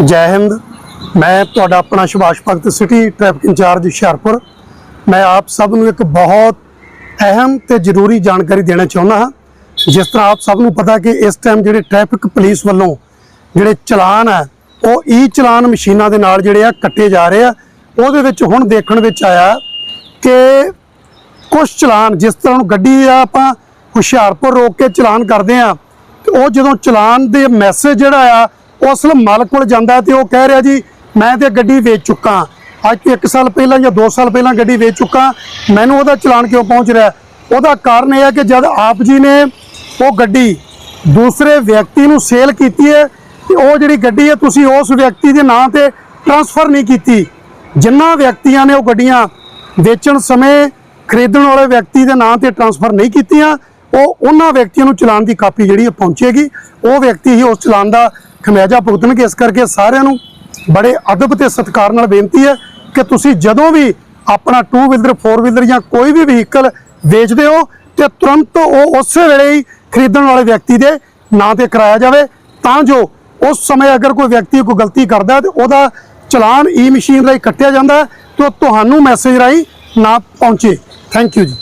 ਜੈ ਹਿੰਦ। ਮੈਂ ਤੁਹਾਡਾ ਆਪਣਾ Subhash Bhagat city traffic incharge Hoshiarpur. ਮੈਂ ਆਪ ਸਭ ਨੂੰ ਇੱਕ ਬਹੁਤ ਅਹਿਮ ਤੇ ਜ਼ਰੂਰੀ ਜਾਣਕਾਰੀ ਦੇਣਾ ਚਾਹੁੰਦਾ ਹਾਂ। ਜਿਸ ਤਰ੍ਹਾਂ ਆਪ ਸਭ ਨੂੰ ਪਤਾ ਕਿ ਇਸ ਟਾਈਮ ਜਿਹੜੇ ਟ੍ਰੈਫਿਕ ਪੁਲਿਸ ਵੱਲੋਂ ਜਿਹੜੇ ਚਲਾਨ ਹੈ, ਉਹ ਈ ਚਲਾਨ ਮਸ਼ੀਨਾਂ ਦੇ ਨਾਲ ਜਿਹੜੇ ਆ ਕੱਟੇ ਜਾ ਰਹੇ ਆ। ਉਹਦੇ ਵਿੱਚ ਹੁਣ ਦੇਖਣ ਵਿੱਚ ਆਇਆ ਕਿ ਕੁਝ ਚਲਾਨ ਜਿਸ ਤਰ੍ਹਾਂ ਹੁਣ ਗੱਡੀ ਆ ਆਪਾਂ ਹੁਸ਼ਿਆਰਪੁਰ ਰੋਕ ਕੇ ਚਲਾਨ ਕਰਦੇ ਆ ਉਹ ਜਦੋਂ ਚਲਾਨ ਦੇ ਮੈਸੇਜ ਜਿਹੜਾ ਆ ਉਹ ਅਸਲ ਮਾਲਕ ਕੋਲ ਜਾਂਦਾ ਤੇ ਉਹ ਕਹਿ ਰਿਹਾ ਜੀ, ਮੈਂ ਤੇ ਗੱਡੀ ਵੇਚ ਚੁੱਕਾ ਅੱਜ ਤੋਂ 1 ਸਾਲ ਪਹਿਲਾਂ ਜਾਂ 2 ਸਾਲ ਪਹਿਲਾਂ ਗੱਡੀ ਵੇਚ ਚੁੱਕਾ ਮੈਨੂੰ ਉਹਦਾ ਚਲਾਨ ਕਿਉਂ ਪਹੁੰਚ ਰਿਹਾ ਉਹਦਾ ਕਾਰਨ ਇਹ ਹੈ ਕਿ ਜਦ ਆਪ ਜੀ ਨੇ ਉਹ ਗੱਡੀ ਦੂਸਰੇ ਵਿਅਕਤੀ ਨੂੰ ਸੇਲ ਕੀਤੀ ਹੈ ਤੇ ਉਹ ਜਿਹੜੀ ਗੱਡੀ ਹੈ ਤੁਸੀਂ ਉਸ ਵਿਅਕਤੀ ਦੇ ਨਾਂ ਤੇ ਟਰਾਂਸਫਰ ਨਹੀਂ ਕੀਤੀ। ਜਿਨ੍ਹਾਂ ਵਿਅਕਤੀਆਂ ਨੇ ਉਹ ਗੱਡੀਆਂ ਵੇਚਣ ਸਮੇਂ ਖਰੀਦਣ ਵਾਲੇ ਵਿਅਕਤੀ ਦੇ ਨਾਂ ਤੇ ਟਰਾਂਸਫਰ ਨਹੀਂ ਕੀਤੀਆਂ, ਉਹ ਉਹਨਾਂ ਵਿਅਕਤੀਆਂ ਨੂੰ ਚਲਾਨ ਦੀ ਕਾਪੀ ਜਿਹੜੀ ਹੈ ਪਹੁੰਚੇਗੀ। ਉਹ ਵਿਅਕਤੀ ਹੀ ਉਸ ਚਲਾਨ ਦਾ ਖਮਿਆਜਾ ਭੁਗਤਣਗੇ। ਇਸ ਕਰਕੇ ਸਾਰਿਆਂ ਨੂੰ ਬੜੇ ਅਦਬ ਤੇ ਸਤਿਕਾਰ ਨਾਲ ਬੇਨਤੀ ਹੈ ਕਿ ਤੁਸੀਂ ਜਦੋਂ ਵੀ ਆਪਣਾ 2 ਵੀਲਰ 4 ਵੀਲਰ ਜਾਂ ਕੋਈ ਵੀ ਵਹੀਕਲ ਵੇਚਦੇ ਹੋ ਤੇ ਤੁਰੰਤ ਉਹ ਉਸੇ ਵੇਲੇ ਹੀ ਖਰੀਦਣ ਵਾਲੇ ਵਿਅਕਤੀ ਦੇ ਨਾਂ ਤੇ ਕਰਾਇਆ ਜਾਵੇ। ਤਾਂ ਜੋ ਉਸ ਸਮੇਂ ਅਗਰ ਕੋਈ ਵਿਅਕਤੀ ਕੋਈ ਗਲਤੀ ਕਰਦਾ ਹੈ ਤੇ ਉਹਦਾ ਚਲਾਨ ਈ ਮਸ਼ੀਨ ਰਾਹੀਂ ਕੱਟਿਆ ਜਾਂਦਾ ਹੈ ਤੇ ਉਹ ਤੁਹਾਨੂੰ ਮੈਸੇਜ ਰਾਹੀਂ ਨਾ ਪਹੁੰਚੇ। ਥੈਂਕ ਯੂ ਜੀ।